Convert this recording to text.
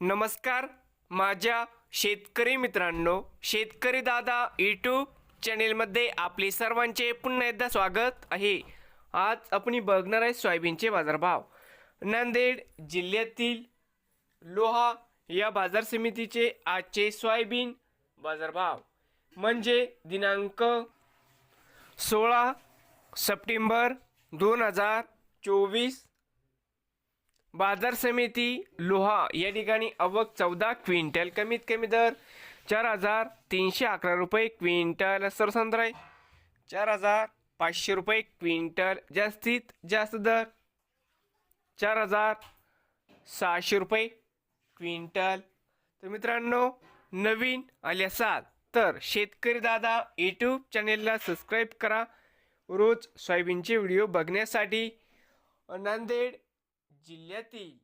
नमस्कार. माझ्या शेतकरी मित्रांनो शेतकरी दादा यूट्यूब चॅनेलमध्ये आपले सर्वांचे पुन्हा एकदा स्वागत आहे. आज आपण बघणार आहे सोयाबीनचे बाजारभाव. नांदेड जिल्ह्यातील लोहा या बाजार समितीचे आजचे सोयाबीन बाजारभाव. म्हणजे दिनांक सोळा सप्टेंबर दोन हजार चोवीस बाजार समिती लोहा या ठिकाणी अवक चौदा क्विंटल कमीत कमी दर चार हजार तीनशे अकरा रुपये क्विंटल सरसंद्र आहे. चार हजार पाचशे रुपये क्विंटल जास्तीत जास्त दर चार हजार सहाशे रुपये क्विंटल. तर मित्रांनो नवीन आले असाल तर शेतकरी दादा यूट्यूब चॅनेलला सबस्क्राईब करा. रोज सोयाबीनचे व्हिडिओ बघण्यासाठी नांदेड जिल्ह्यातील